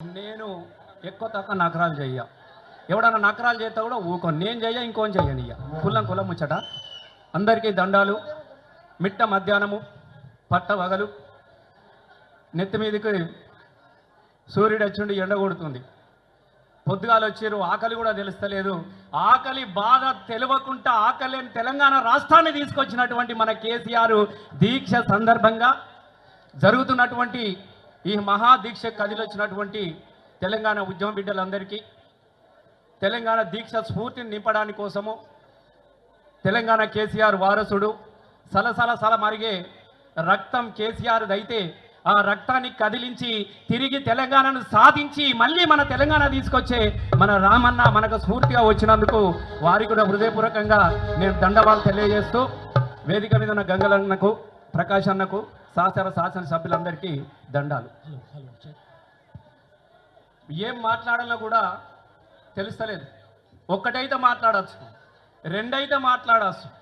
నేను ఎక్కువ తక్కువ నకరాలు చెయ్య. ఎవడన్నా నకరాలు చేస్తా కూడా ఊకో నేను చెయ్య ఇంకోని చెయ్యను ఇక కుల్లం కులం ముచ్చట. అందరికీ దండాలు. మిట్ట మధ్యాహ్నము పట్ట వగలు. నెత్తి మీదకి సూర్యుడు వచ్చిండి ఎండ కొడుతుంది. పొద్దుగాలు వచ్చారు ఆకలి కూడా తెలుస్తలేదు. ఆకలి బాధ తెలియకుండా ఆకలి తెలంగాణ రాష్ట్రాన్ని తీసుకొచ్చినటువంటి మన కేసీఆర్ దీక్ష సందర్భంగా జరుగుతున్నటువంటి ఈ మహాదీక్ష కదిలొచ్చినటువంటి తెలంగాణ ఉద్యమ బిడ్డలందరికీ తెలంగాణ దీక్ష స్ఫూర్తిని నింపడాని కోసము తెలంగాణ కేసీఆర్ వారసుడు సలసల సల మరిగే రక్తం కేసీఆర్ది అయితే ఆ రక్తాన్ని కదిలించి తిరిగి తెలంగాణను సాధించి మళ్ళీ మన తెలంగాణ తీసుకొచ్చే మన రామన్న మనకు స్ఫూర్తిగా వచ్చినందుకు వారికి కూడా హృదయపూర్వకంగా నేను దండవాలు తెలియజేస్తూ వేదిక మీద ఉన్న గంగలన్నకు ప్రకాష్ అన్నకు శాసన శాసనసభ్యులందరికీ దండాలు. ఏం మాట్లాడాలో కూడా తెలుస్తలేదు. ఒక్కటైతే మాట్లాడచ్చు. రెండైతే మాట్లాడచ్చు.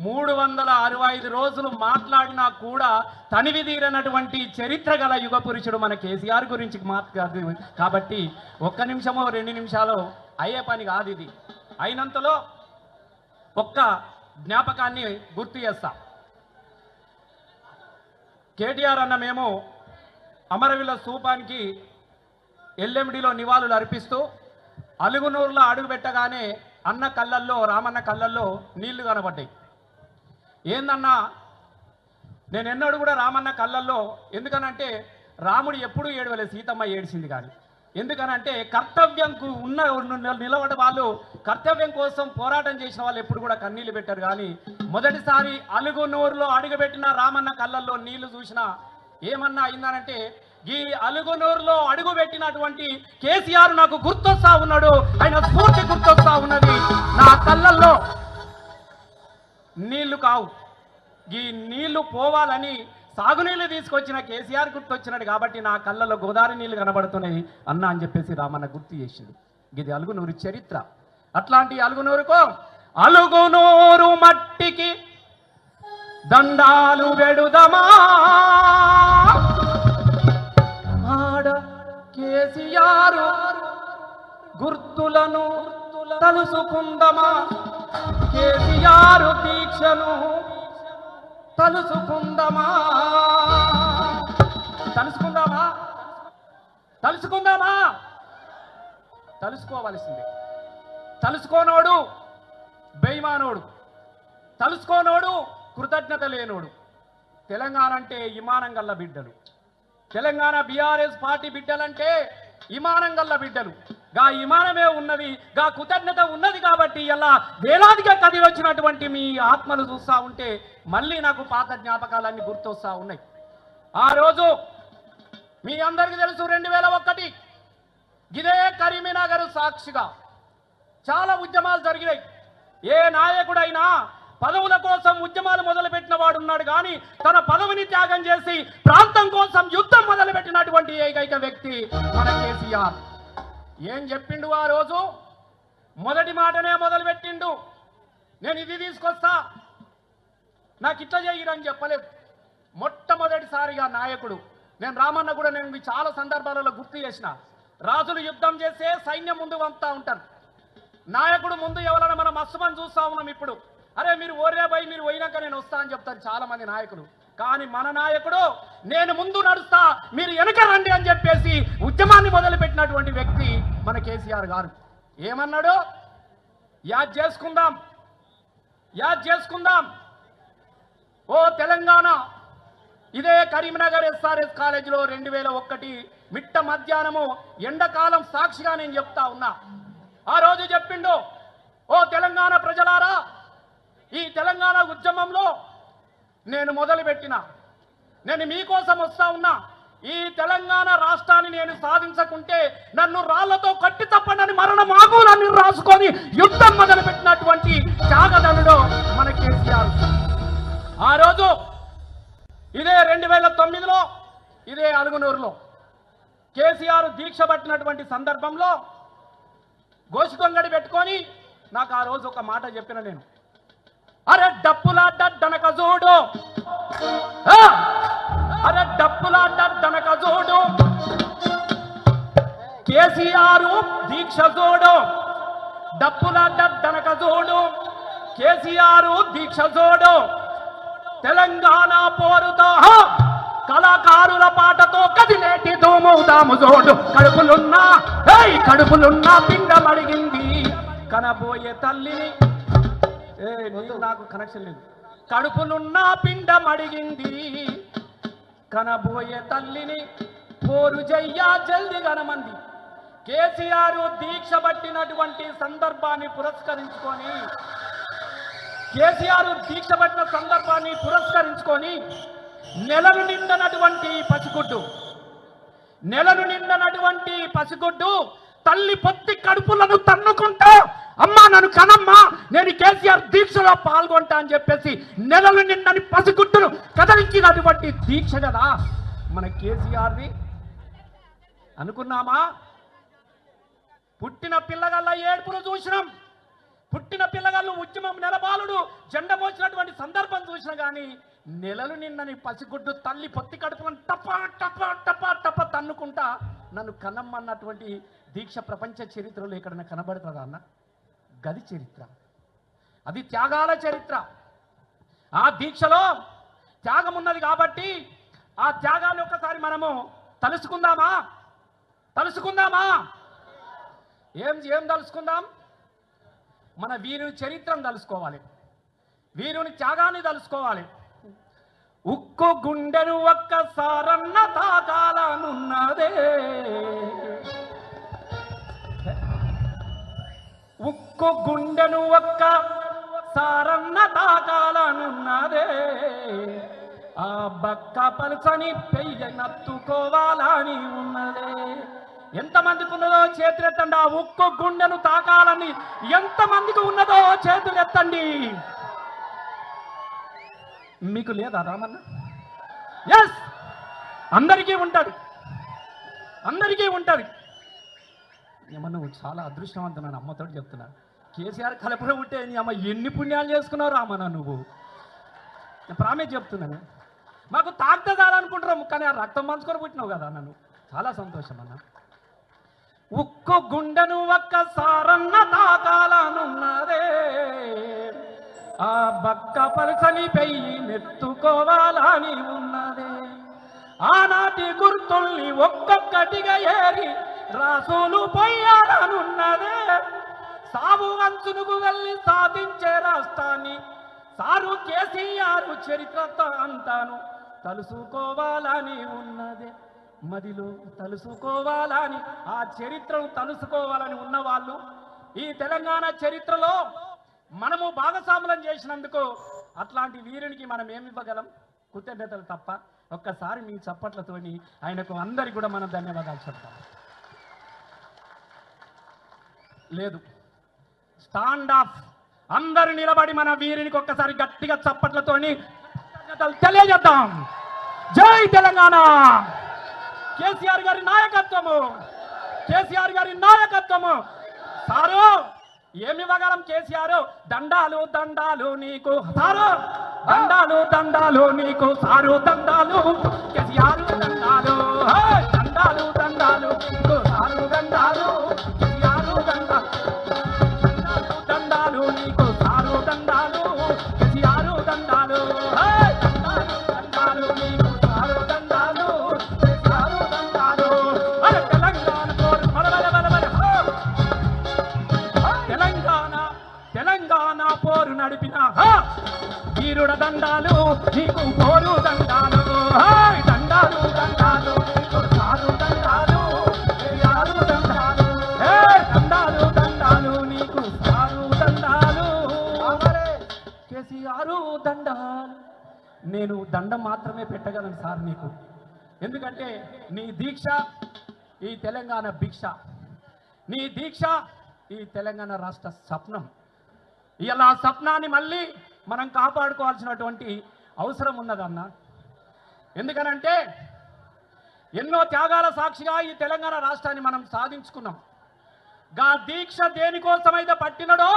మూడు వందల అరవై ఐదు రోజులు మాట్లాడినా కూడా తనివి తీరనటువంటి చరిత్ర గల యుగ పురుషుడు మన కేసీఆర్ గురించి మాట్లాడు కాబట్టి ఒక్క నిమిషమో రెండు నిమిషాలు అయ్యే పని కాదు ఇది. అయినంతలో ఒక్క జ్ఞాపకాన్ని గుర్తు చేస్తా. కేటీఆర్ అన్న మేము అమరవీల స్థూపానికి ఎల్ఎండిలో నివాళులు అర్పిస్తూ అలుగునూరులో అడుగు పెట్టగానే అన్న కళ్ళల్లో రామన్న కళ్ళల్లో నీళ్ళు కనబడ్డాయి. ఏందన్నా నేను ఎన్నడూ కూడా రామన్న కళ్ళల్లో ఎందుకనంటే రాముడు ఎప్పుడూ ఏడవలేదు సీతమ్మ ఏడిసింది కానీ. ఎందుకనంటే కర్తవ్యంకు ఉన్న నిలబడి వాళ్ళు కర్తవ్యం కోసం పోరాటం చేసిన వాళ్ళు ఎప్పుడు కూడా కన్నీళ్ళు పెట్టారు. కానీ మొదటిసారి అలుగునూరులో అడుగుపెట్టిన రామన్న కళ్ళల్లో నీళ్ళు చూసిన ఏమన్నా అయిందనంటే ఈ అలుగునూరులో అడుగు పెట్టినటువంటి కేసీఆర్ నాకు గుర్తొస్తా ఉన్నాడు. ఆయన స్ఫూర్తి గుర్తొస్తా ఉన్నది. నా కళ్ళల్లో నీళ్ళు కావు. ఈ నీళ్ళు పోవాలని సాగునీళ్ళు తీసుకొచ్చిన కేసీఆర్ గుర్తొచ్చినాడు కాబట్టి నా కళ్ళలో గోదావరి నీళ్ళు కనబడుతున్నాయి అన్న అని చెప్పేసి రామన్న గుర్తు చేసింది ఇది అలుగునూరు చరిత్ర. అట్లాంటి అలుగునూరుకో అలుగునూరు మట్టికి దండాలు వెడుదమా ఆడ కేసీఆర్ గుర్తులను తలుసుకుందమా? కేసీఆర్ దీక్షను తలుసుకుందామా తలుసుకుందామా తలుసుకుందామా తలుసుకోవలసిందే తలుసుకోనోడు బెయిమానోడు. తలుసుకోనోడు కృతజ్ఞత లేనోడు. తెలంగాణ అంటే ఇమానం గల్ల బిడ్డలు. తెలంగాణ బీఆర్ఎస్ పార్టీ బిడ్డలంటే ఇమానం గల్ల బిడ్డలు. గా ఇమానమే ఉన్నది గా కృతజ్ఞత ఉన్నది కాబట్టి ఇలా వేలాదిగా కదిలి వచ్చినటువంటి మీ ఆత్మలు చూస్తూ ఉంటే మళ్ళీ నాకు పాత జ్ఞాపకాలన్నీ గుర్తొస్తా ఉన్నాయి. ఆ రోజు మీ అందరికీ తెలుసు రెండు వేల ఒకటి ఇదే కరీంనగర్ సాక్షిగా చాలా ఉద్యమాలు జరిగినాయి. ఏ నాయకుడైనా పదవుల కోసం ఉద్యమాలు మొదలుపెట్టిన వాడు ఉన్నాడు కానీ తన పదవిని త్యాగం చేసి ప్రాంతం కోసం యుద్ధం మొదలుపెట్టినటువంటి ఏకైక వ్యక్తి మన కేసీఆర్. ఏం చెప్పిండు ఆ రోజు? మొదటి మాటనే మొదలుపెట్టిండు. నేను ఇది తీసుకొస్తా. నాకు ఇట్లా చేయరని చెప్పలేదు. మొట్టమొదటిసారిగా నాయకుడు. నేను రామన్న కూడా నేను మీ చాలా సందర్భాలలో గుర్తు చేసిన. రాజులు యుద్ధం చేస్తే సైన్యం ముందు వంతా ఉంటారు. నాయకుడు ముందు ఎవరైనా మనం మస్తుమని చూస్తా ఉన్నాం ఇప్పుడు. అరే మీరు ఓరే పోయి మీరు పోయినాక నేను వస్తా అని చెప్తారు చాలా మంది నాయకులు. కానీ మన నాయకుడు నేను ముందు నడుస్తా మీరు వెనక రండి అని చెప్పేసి ఉద్యమాన్ని మొదలుపెట్టినటువంటి వ్యక్తి మన కేసీఆర్ గారు. ఏమన్నాడు? యాద్ చేసుకుందాం. యాద్ చేసుకుందాం. ఓ తెలంగాణ ఇదే కరీంనగర్ ఎస్ఆర్ఎస్ కాలేజీలో రెండు వేల ఒకటి మిట్ట మధ్యాహ్నము ఎండాకాలం సాక్షిగా నేను చెప్తా ఉన్నా. ఆ రోజు చెప్పిండు ఓ తెలంగాణ ప్రజలారా ఈ తెలంగాణ ఉద్యమంలో నేను మొదలుపెట్టిన. నేను మీకోసం వస్తా ఉన్నా. ఈ తెలంగాణ రాష్ట్రాన్ని నేను సాధించకుంటే నన్ను రాళ్ళతో కట్టి తప్పనని మరణ నన్ను రాసుకొని యుద్ధం మొదలుపెట్టినటువంటి త్యాగదనుడు మన కేసీఆర్. ఆ రోజు ఇదే రెండు వేల తొమ్మిదిలో ఇదే అలుగునూరులో కేసీఆర్ దీక్ష పట్టినటువంటి సందర్భంలో గోసికొంగడి పెట్టుకొని నాకు ఆ రోజు ఒక మాట చెప్పిన నేను. అరే డప్పులాట డనక చూడు. అరే డప్పులాట దనక చూడు. కేసీఆర్ దీక్ష చూడు. డప్పుల దద్దనక చూడు. కేసీఆర్ దీక్ష చూడు. తెలంగాణ పోరుతో కళాకారుల పాటతో కదిలేటి దోమవుదాము జోడు కడుపులున్నా ఏయ్ కడుపులున్నా పిండమడిగింది కనబోయే తల్లిని ఏ నీకు నాకు కనెక్షన్ లేదు. కడుపులున్నా పిండం అడిగింది. కనబోయే తల్లిని పోరు జయ్యా జల్ది గనమంది కేసీఆర్ దీక్ష పట్టినటువంటి సందర్భాన్ని పురస్కరించుకొని కేసీఆర్ దీక్ష పట్టిన సందర్భాన్ని పురస్కరించుకొని నెలలు నిండనటువంటి పసిగుడ్డు నెలలు నిండనటువంటి పసిగుడ్డు తల్లి పొత్తి కడుపులను తన్నుకుంటా అమ్మా నన్ను కనమ్మా నేను కేసీఆర్ దీక్షలో పాల్గొంటా అని చెప్పేసి నెలలు నిన్నని పసిగుడ్డును కదలించినటువంటి దీక్ష కదా. మన కేసీఆర్ది అనుకున్నామా? పుట్టిన పిల్లగల్ల ఏడుపును చూసినాం. పుట్టిన పిల్లగాళ్ళు ఉద్యమం నెలబాలుడు జెండ మోసినటువంటి సందర్భం చూసిన కానీ నెలలు నిన్నని పసిగుడ్డు తల్లి పొత్తి కడుపుకొని టప టప టప టప తన్నుకుంటా నన్ను కనమ్మన్నటువంటి దీక్ష ప్రపంచ చరిత్రలో ఎక్కడన్నా కనబడుతుందా అన్న? గది చరిత్ర. అది త్యాగాల చరిత్ర. ఆ దీక్షలో త్యాగం ఉన్నది కాబట్టి ఆ త్యాగాన్ని ఒక్కసారి మనము తలుసుకుందామా? తలుసుకుందామా? ఏం ఏం తలుసుకుందాం? మన వీరుని చరిత్రను తలుసుకోవాలి. వీరుని త్యాగాన్ని తలుసుకోవాలి. ఉక్కు గుండెను ఒక్కసారన్న తాగాలనున్నదే ఉక్కు గుండెను ఒక్క సారన్న తాకాలనున్నదే. ఆ బక్క పలుసని పెయ్య నత్తుకోవాలని ఉన్నదే. ఎంతమందికి ఉన్నదో చేతులెత్తండి ఆ ఉక్కు గుండెను తాకాలని ఎంతమందికి ఉన్నదో చేతులెత్తండి. మీకు లేదా రామన్న? ఎస్ అందరికీ ఉంటుంది. అందరికీ ఉంటుంది. ఏమన్నా చాలా అదృష్టవంతమైన అమ్మతో చెప్తున్నా. కేసీఆర్ కలపలో ఉంటే నీ అమ్మ ఎన్ని పుణ్యాలు చేసుకున్నావు రామన్న నువ్వు? నేను ప్రామిస్ చెప్తున్నాను మాకు తాగితే చాలనుకుంటున్నాము కానీ ఆ రక్తం పంచుకొని పుట్టినావు కదా నన్ను చాలా సంతోషం అన్న. ఉక్కు గుండెను ఒక్కసారన్న తాకాలనున్నదే ఆ బక్క పలుసని పెయ్యి నెత్తుకోవాలని ఉన్నదే ఆనాటి గుర్తుల్ని ఒక్కొక్కటిగా ఏరి రాసులు పోయాలనున్నదే. సాగు అంచునుకు వెళ్ళి సాధించే రాష్ట్రాన్ని సారు కేసీఆర్ చరిత్ర అంతాను తలుసుకోవాలని ఉన్నదే. మదిలో తలుసుకోవాలని ఆ చరిత్రను తలుసుకోవాలని ఉన్నవాళ్ళు ఈ తెలంగాణ చరిత్రలో మనము భాగస్వాములం చేసినందుకు అట్లాంటి వీరునికి మనం ఏమి ఇవ్వగలం? కృతజ్ఞతలు తప్ప ఒక్కసారి మీ చప్పట్లతోని ఆయనకు అందరికి కూడా మనం ధన్యవాదాలు చెప్తాం. లేదు. స్టాండ్ ఆఫ్ అందరు నిలబడి మన వీరినికి ఒక్కసారి గట్టిగా చప్పట్లతోని తెలియజేద్దాం. జై తెలంగాణ. కేసీఆర్ గారి నాయకత్వము. కేసీఆర్ గారి నాయకత్వము. సారు ఏమి ఇవ్వగలం కేసీఆర్? దండాలు దండాలు నీకు. సారు దండాలు దండాలు నీకు. సారు దండాలు. కేసీఆర్ దండాలు. దండాలు దండాలు నీకు. దండాలు నీకు కోరు దండాలు. దండాలు దండాలు నీకు దండాలు యారు దండాలు. దండాలు దండాలు నీకు కారు దండాలు. కేసీఆర్ దండాలు. నేను దండం మాత్రమే పెట్టగలను సార్ నీకు. ఎందుకంటే నీ దీక్ష ఈ తెలంగాణ భిక్ష. నీ దీక్ష ఈ తెలంగాణ రాష్ట్ర స్వప్నం. ఇలా స్వప్నాన్ని మళ్ళీ మనం కాపాడుకోవాల్సినటువంటి అవసరం ఉన్నదన్న. ఎందుకనంటే ఎన్నో త్యాగాల సాక్షిగా ఈ తెలంగాణ రాష్ట్రాన్ని మనం సాధించుకున్నాం. గా దీక్ష దేనికోసమైతే పట్టినడో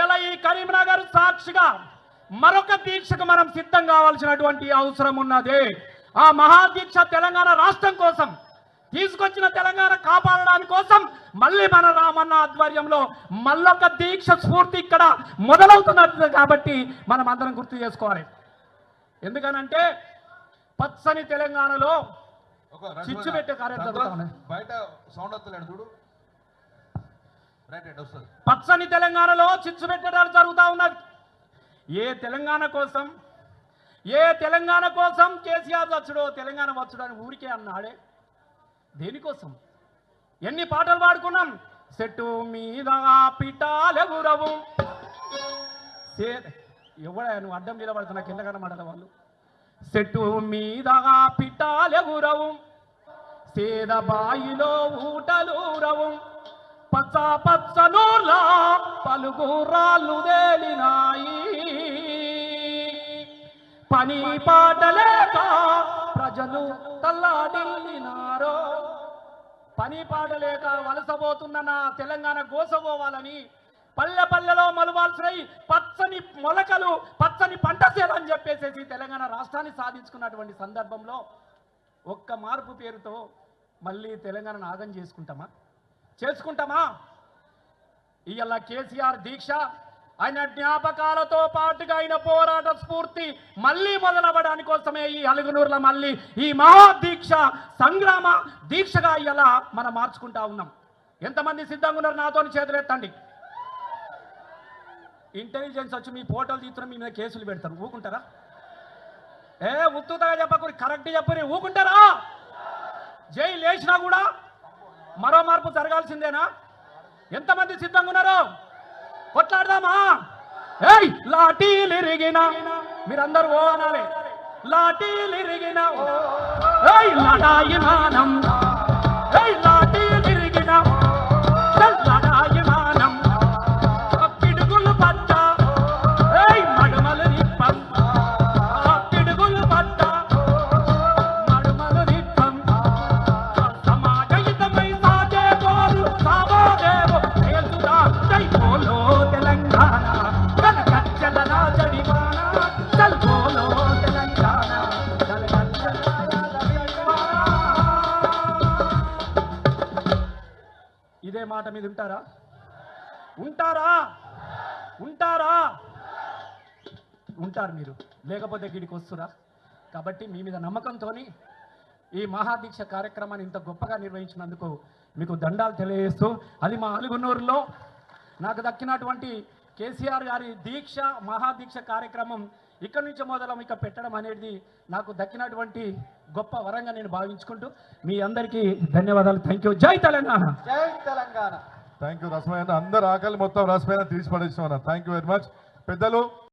ఇలా ఈ కరీంనగర్ సాక్షిగా మరొక దీక్షకు మనం సిద్ధం కావాల్సినటువంటి అవసరం ఉన్నది. ఆ మహాదీక్ష తెలంగాణ రాష్ట్రం కోసం తీసుకొచ్చిన తెలంగాణ కాపాడడానికి మళ్ళీ మన రామన్న ఆధ్వర్యంలో మళ్ళొక దీక్ష స్ఫూర్తి ఇక్కడ మొదలవుతున్నది కాబట్టి మనం అందరం గుర్తు చేసుకోవాలి. ఎందుకనంటే పచ్చని తెలంగాణలో చిచ్చు పెట్టే కార్యం సంతోష్, జరుగుతా ఉన్నది. బయట సౌండ్ వస్తలేడు చూడు. పచ్చని తెలంగాణలో చిచ్చు పెట్టడాలు జరుగుతూ ఉన్నది. ఏ తెలంగాణ కోసం ఏ తెలంగాణ కోసం కేసీఆర్ వచ్చుడో తెలంగాణ వచ్చుడో అని ఊరికే అన్నాడే. దేనికోసం? ఎన్ని పాటలు పాడుకున్నాం? చెట్టు మీద పిటాలెగురవు ఎవడా నువ్వు అడ్డం నిలబడుతున్నా కింద కనబడాల వాళ్ళు. చెట్టు మీద పిటాలెగురవు సేద బాయిలో ఊటలూరవు పచ్చ పచ్చనూర్లా పలుగురాళ్ళు తేలినాయి. పని పాటలేక ప్రజలు తల్లాడిల్లినారో. పని పాడలేక వలసపోతున్న నా తెలంగాణ గోసపోవాలని పల్లె పల్లెలో మలువాల్సినవి పచ్చని మొలకలు పచ్చని పంట చేయాలని చెప్పేసేసి తెలంగాణ రాష్ట్రాన్ని సాధించుకున్నటువంటి సందర్భంలో ఒక్క మార్పు పేరుతో మళ్ళీ తెలంగాణ నాగం చేసుకుంటామా? చేసుకుంటామా? ఇవాళ కేసీఆర్ దీక్ష ఆయన జ్ఞాపకాలతో పాటుగా ఆయన పోరాట స్ఫూర్తి మళ్ళీ మొదలవ్వడానికి కోసమే ఈ అలుగునూరుల మళ్ళీ ఈ మహా దీక్ష సంగ్రామ దీక్షగా ఇలా మనం మార్చుకుంటా ఉన్నాం. ఎంతమంది సిద్ధంగా ఉన్నారు నాతో చేతులెత్తండి. ఇంటెలిజెన్స్ వచ్చి మీ ఫోటోలు తీస్తున్న మీ మీద కేసులు పెడతారు. ఊకుంటారా? ఏ ఉత్తుతగా చెప్పకూరి కరెక్ట్ చెప్పని ఊకుంటారా? జై లేచినా కూడా మరో మార్పు జరగాల్సిందేనా? ఎంతమంది సిద్ధంగా ఉన్నారు? కొట్లాడదామా? ఏయ్ లాఠీలు ఇరిగిన. మీరందరూ ఓ అనాలి. లాఠీలు ఇరిగిన. ఏయ్ లడాయి మానం. ఏయ్ లాఠీలు ఇరిగిన. మాట మీద ఉంటారా? ఉంటారా? ఉంటారా? ఉంటారు మీరు. లేకపోతే గిడికి వస్తురా? కాబట్టి మీ మీద నమ్మకంతో ఈ మహాదీక్ష కార్యక్రమాన్ని ఇంత గొప్పగా నిర్వహించినందుకు మీకు దండాలు తెలియజేస్తూ అది మా అలుగునూరులో నాకు దక్కినటువంటి కేసీఆర్ గారి దీక్ష మహాదీక్ష కార్యక్రమం ఇక్కడి నుంచి మొదలం ఇక పెట్టడం అనేది నాకు దక్కినటువంటి గొప్ప వరంగా నేను భావించుకుంటూ మీ అందరికీ ధన్యవాదాలు. థ్యాంక్ యూ జై తెలంగాణ. జై తెలంగాణ. థ్యాంక్ యూ రసమైన అందరు ఆకలి మొత్తం రసమైన తీసి పడేసిన థ్యాంక్ యూ వెరీ మచ్ పెద్దలు